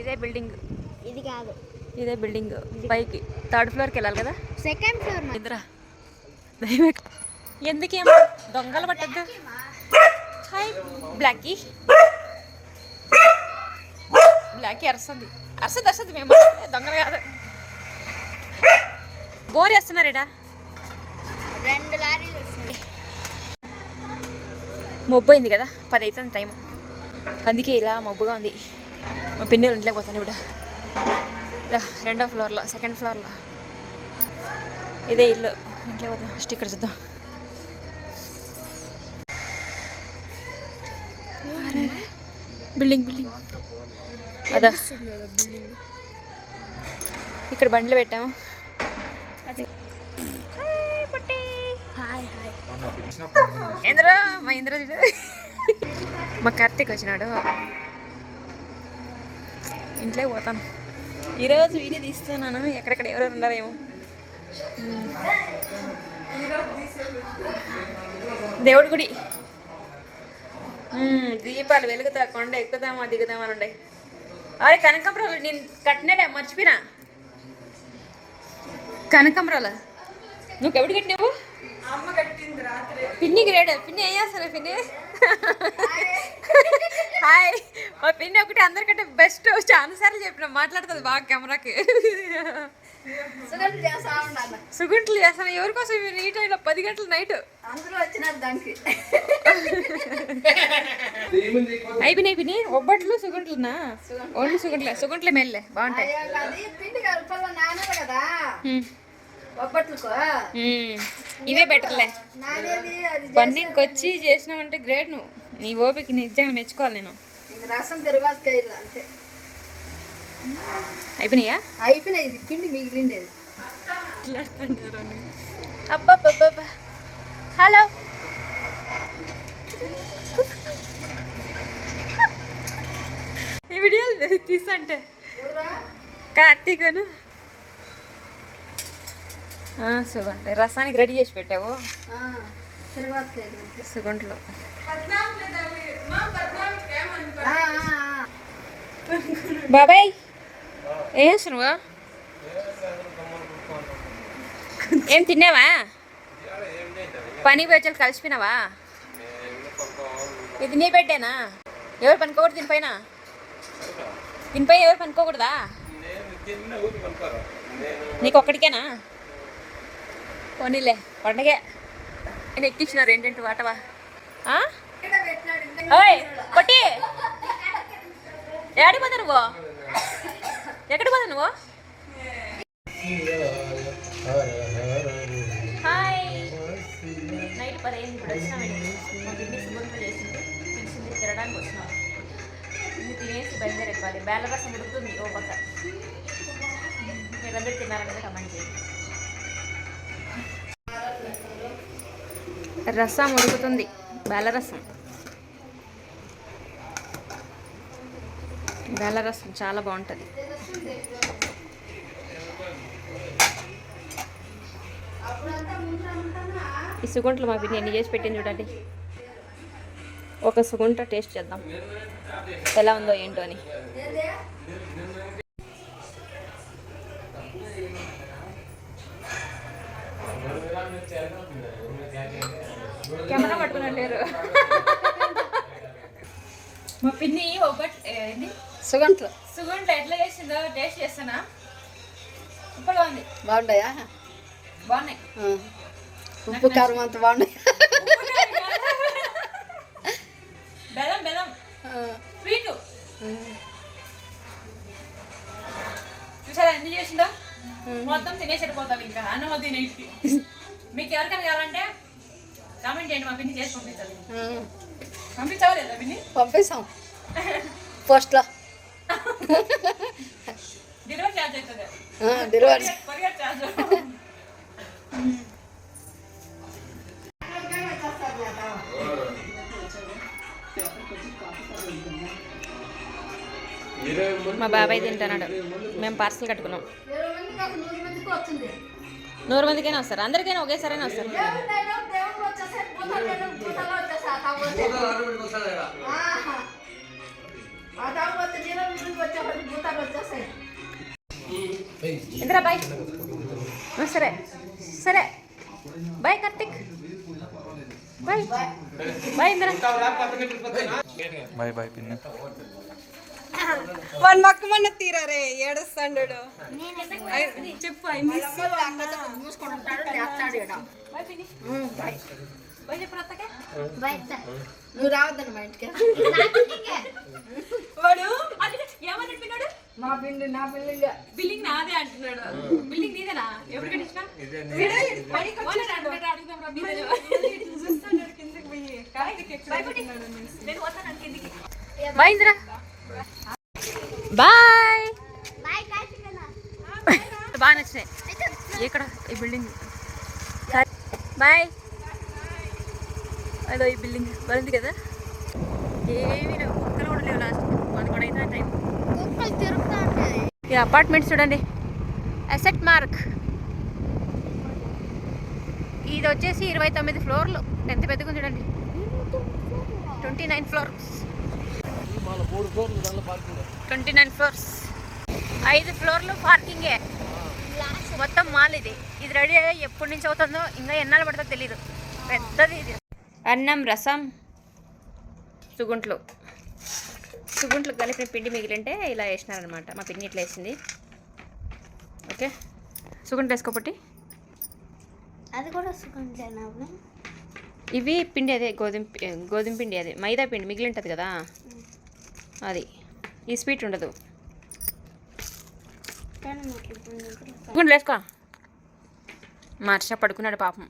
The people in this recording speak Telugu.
ఇదే బిల్డింగ్. పైకి థర్డ్ ఫ్లోర్కి వెళ్ళాలి కదా? సెకండ్ ఫ్లోర్ ఇద్దరా దయమే ఎందుకేమో? దొంగలు పట్టద్దు. Hi Blackie. బ్లాకీ అరస్తుంది. అరసదు అరసదు మేము. దొంగలు కాదు. బోర్ వేస్తున్నారేడా రెండు లారీలు మబ్బు అయింది కదా? పది అవుతుంది టైం అందుకే ఇలా మబ్బుగా ఉంది. మా పిన్నెలు ఇంట్లోకి పోతాను ఇప్పుడు. రెండో ఫ్లోర్లో సెకండ్ ఫ్లోర్లో. ఇదే ఇల్లు. ఇంట్లో పోతాం. ఫస్ట్ ఇక్కడ చూద్దాం. Building building. అదా. ఇక్కడ బండ్లు పెట్టాము. హాయ్ హాయ్ ఇంద్ర మా ఇంద్ర మా కార్తీక్ వచ్చినాడు. ఇంట్లోకి పోతాను. ఈరోజు వీడియో తీస్తున్నాను. ఎక్కడెక్కడ ఎవరెవరు ఉన్నారేమో. దేవుడి గుడి. దీపాలు వెలుగుతా కొండ ఎక్కుదామా దిగుదామా అని ఉండే అరే కనకంబరాలు నేను కట్టినాడే మర్చిపోయినా? కనకంబరాలు? నువ్వు ఎవడు కట్టినావు? పిన్ని గ్రేడ్ పిన్ని చేస్తాను పిన్ని? హాయ్. మా పిన్ని ఒకటి అందరికంటే బెస్ట్ చాలా సార్లు చెప్పిన మాట్లాడుతుంది బాగా కెమెరాకి. సుగుంట్లు చేస్తాను ఎవరి కోసం మీరు ఈ టైంలో పది గంటల నైట్ అందరూ వచ్చినారు దానికి. అయిపోయినాయి పిన్ని ఒబ్బట్లు సుగుంట్లునా? ఓన్లీ సుగుంట్లే. సుగుంట్లే మెల్లే. బాగుంటాయి. కదా. ఇవే బెటర్లే. పన్నీకి వచ్చి చేసినావంటే గ్రేట్ నువ్వు. నీ ఓపిక నిజంగా మెచ్చుకోవాలి నేను. రసం తిరగాలి అంతే. అయిపోయినాయా? అయిపోయినాయి పిండి మిగిలిండేది. అబ్బబ్బబ్బబ్బా. హలో. ఈ వీడియోలు తీసంటే కార్తీకను సుగంట రసానికి రెడీ చేసి పెట్టావు? సుగంటలో బాబాయ్ ఏం చేస్తున్నావా? ఏం తిన్నావా? పని పోయి కలిసిపోయినావా? ఇది నీ పెట్టేనా ఎవరు పనుకోకూడదు దీనిపైన? దీనిపై ఎవరు పనుకోకూడదా? నీకు ఒక్కడికేనా? పోనీలే పండగే. నేను ఎక్కించినారు ఏంటంటే వాటవా? ఓయ్ కొట్టి. ఏడి పోతా నువ్వు? ఎక్కడ పోతా నువ్వు? హాయ్. నైట్ పదిహేను వచ్చినామండి మా బిడ్డ సుగంధ చేసింది. పిలిచింది తినడానికి వచ్చినాం. ఇది తినేసి బయలుదేరిపోవాలి బేల రసం ఉడుకుతుంది ఓ పక్క. మీరందరూ తిన్నారనేది కమెంట్ చేయండి. రసం ఉడుకుతుంది. బెల్లరసం. బెల్లరసం రసం చాలా బాగుంటుంది. ఈ సుగుంటలు మా పిన్ని ఎన్ని చేసి పెట్టింది చూడండి. ఒక సుగుంట టేస్ట్ చేద్దాం. ఎలా ఉందో ఏంటో అని. కెమెరా పట్టుకున్నారు లేరు. మా పిన్ని ఒకటి ఏంటి? సుగంట్లు సుగుంట ఎట్లా చేసిందో టేస్ట్ చేస్తానా? సూపర్గా ఉంది. బాగుంటాయా? బాగున్నాయి. ఉప్పు కారం అంత బాగున్నాయి? బెల్లం బెల్లం. స్వీట్. చూసారా ఎన్ని చేసిందో? మొత్తం తినేసి వెళ్ళిపోతాం ఇంకా. అన్నం నైట్కి మీకు ఎవరికైనా కావాలంటే కామెంట్ చేయండి మా పిన్ని చేసి పంపించాలి. పంపించావా లేదా పిన్ని? పంపిస్తాం. పోస్ట్లో డెలివరీ ఛార్జ్ అవుతుంది. డెలివరీ కొరియర్ ఛార్జ్ మా బాబాయ్ తింటున్నాడు. మేము పార్సల్ కట్టుకున్నాం. నూరు మందికైనా వస్తారు. అందరికైనా ఒకేసారైనా వస్తారు. ఇందిరా బాయ్ సరే. సరే. Bye Karthik. Bye bye Indira. Bye bye పిన్ని. వాడు మక్కమన్న తీరారే ఏడుస్తాడు చెప్పు నువ్వు రావద్దని మా ఇంటికి వాడు ఏమని పిన్నాడు నా పిండి నా పిండి బిల్డింగ్ నాదే అంటున్నాడు. బిల్డింగ్ నీదేనా? ఎవరు కట్టించిన? చూస్తాడు కిందకి పోయి కార్తీక్ ఎక్కడ ఇందిరా బాయ్ బాగా నచ్చినాయి. ఇక్కడ ఈ బిల్డింగ్ సరే బాయ్ అదో ఈ బిల్డింగ్ బాగుంది కదా? ఏమీ లేవు. ఒక్కలు కూడా లేవు లాస్ట్ పదకొండు అయితే టైం ఈ అపార్ట్మెంట్స్ చూడండి. అసెట్ మార్క్ ఇది వచ్చేసి ఇరవై తొమ్మిది ఫ్లోర్లు. ఎంత పెద్దగా చూడండి. Twenty nine floors twenty nine floors. ఐదు ఫ్లోర్లు పార్కింగే. మొత్తం మాల్ ఇది. ఇది రెడీ అయ్యి ఎప్పటి నుంచి అవుతుందో ఇంకా ఎన్నాళ్ళు పడుతుందో తెలియదు పెద్దది ఇది. అన్నం రసం సుగుంట్లు. సుగుంట్లు కలిపిన పిండి మిగిలింటే ఇలా వేసినారనమాట. మా పిండి ఇట్లా వేసింది. ఓకే? సుగుంట్లు వేసుకోపట్టి అది కూడా సుఖంలేనా ఇవి పిండి అదే గోధుమ గోధుమ పిండి అదే. మైదా పిండి మిగిలి ఉంటుంది కదా అది. ఈ స్వీట్ ఉండదు. గుండెలు వేసుకో. మార్చా పడుకున్నాడు పాపం.